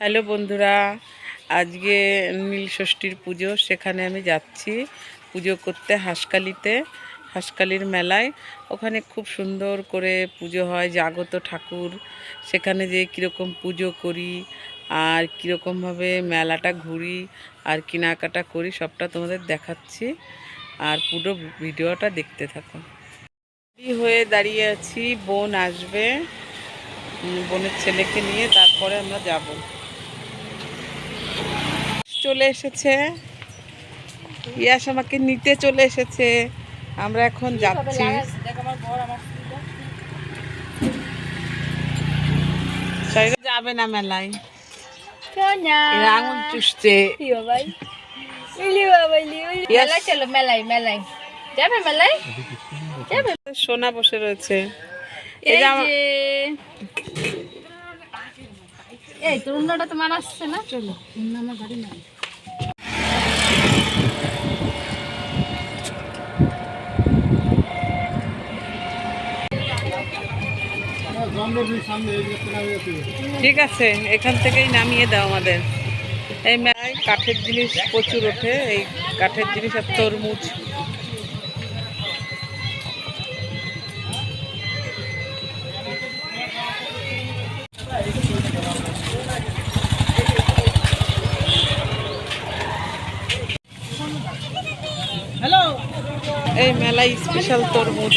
Hello বন্ধুরা, আজকে নীল ষষ্ঠীর পুজো, সেখানে আমি যাচ্ছি পুজো করতে হাঁসকালিতে হাঁসকালির মেলায়। ওখানে খুব সুন্দর করে পুজো হয়, জাগত ঠাকুর। সেখানে যে কীরকম পুজো করি, আর কীরকমভাবে মেলাটা ঘুরি, আর কেনাকাটা করি, সবটা তোমাদের দেখাচ্ছি। আর পুরো ভিডিওটা দেখতে থাকো। হয়ে দাঁড়িয়ে আছি, বোন আসবে বোনের ছেলেকে নিয়ে, তারপরে আমরা যাব। চলে এসেছে। ইয়াস আমাকে নিতে চলে এসেছে। আমরা এখন যাচ্ছি। যাবে না মেলায়। আঙুল চুষছে। মেলায় চলো মেলায় মেলায়। যাবে মেলায়? যাবে। সোনা বসে রয়েছে। এই এই যে। আমার- তোর অন্যটা তো মানাচ্ছে না। চলো আমার বাড়ি না ঠিক আছে, এখান থেকেই নামিয়ে দাও আমাদের। এই মেলায় কাঠের জিনিস প্রচুর ওঠে, এই কাঠের জিনিস আর তরমুজ। এই মেলায় স্পেশাল তরমুজ।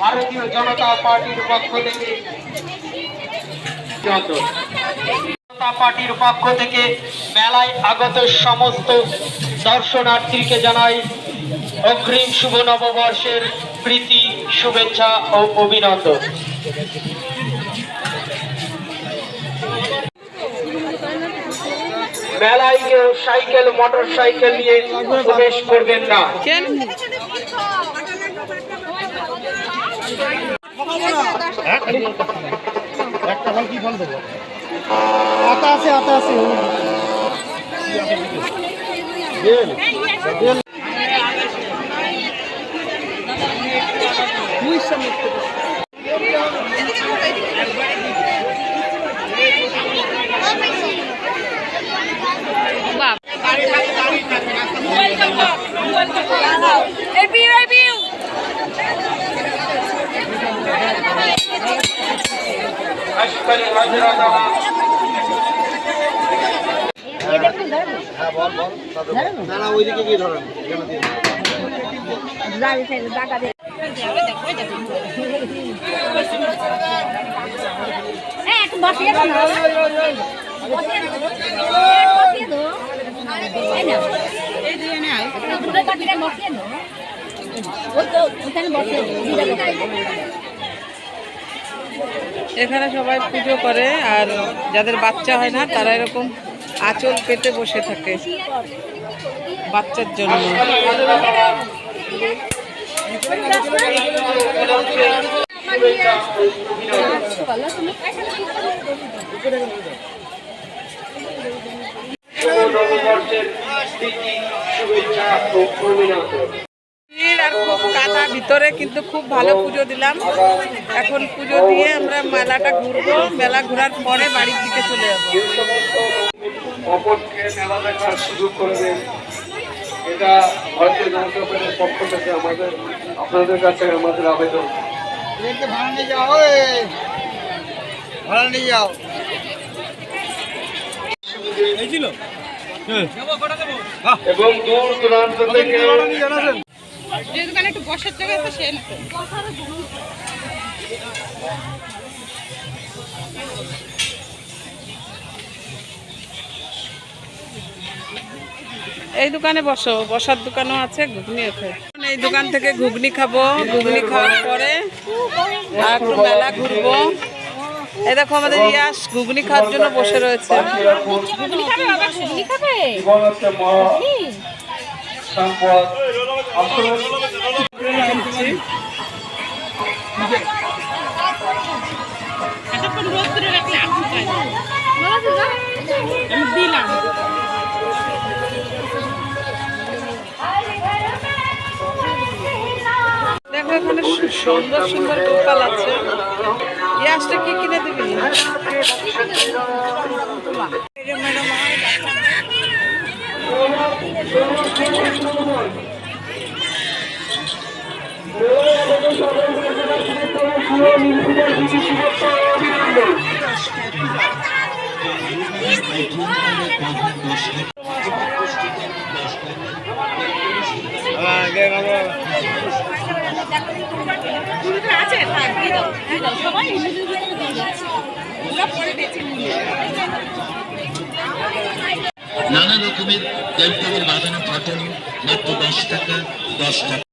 ভারতীয় জনতা পার্টির পক্ষ থেকে জনতা পার্টির পক্ষ থেকে মেলায় আগত সমস্ত দর্শনার্থীকে জানাই অগ্রিম শুভ নববর্ষের প্রীতি, শুভেচ্ছা ও অভিনন্দন। মেলায় কেউ সাইকেল মোটর সাইকেল নিয়ে প্রবেশ করবেন না কেন আতা আছে আতা আছে আশকারি হাজরা দেওয়া এই, একটু বসিয়ে দাও না। বসিয়ে দাও। এই, বসিয়ে দাও। এই নাও। একটু দূরে কাটিয়ে বসিয়ে দাও। ওই তো, ওখানে বসিয়ে দাও। দূরে বসিয়ে দাও। এখানে সবাই পুজো করে, আর যাদের বাচ্চা হয় না, তারা এরকম আঁচল পেতে বসে থাকে বাচ্চার জন্য। শুভেচ্ছা আর খুব কাদা ভিতরে কিন্তু খুব ভালো পুজো দিলাম। এখন পুজো দিয়ে আমরা মেলাটা ঘুরবো। মেলা ঘোরার পরে বাড়ির দিকে চলে যাব। অপরকে মেলা দেখার সুযোগ করে দেন। এটা ভারতীয় জনতা পার্টির পক্ষ থেকে আমাদের আপনাদের কাছে আমাদের আবেদন। ভাড়া নিয়ে যাও ভাড়া নিয়ে যাও। এবং দূর দূরান্ত থেকে যে দোকানে একটু বসার জায়গা আছে সে না এই দোকানে বসো বসার দোকানও আছে ঘুগনি আছে। এই দোকান থেকে ঘুগনি খাব ঘুগনি খাওয়ার পরে আর একটু মেলা ঘুরবো। এই দেখো আমাদের ইয়াস ঘুগনি খাওয়ার জন্য বসে রয়েছে। ঘুগনি খাবে বাবা ঘুগনি খাবে? জীবন হচ্ছে মহা সম্পদ দিলাম দেখো এখানে সুন্দর সুন্দর গোপাল আছে। ইয়াসটা কি কিনে দিবি? আছে থাক দিয়ে দাও দিয়ে দাও সবাই individual দিয়ে যাচ্ছে ওরা পরে বেঁচে নিয়ে নানা রকমের তেলতেলের বাঁধানো খাটনি মাত্র দশ টাকা দশ টাকা।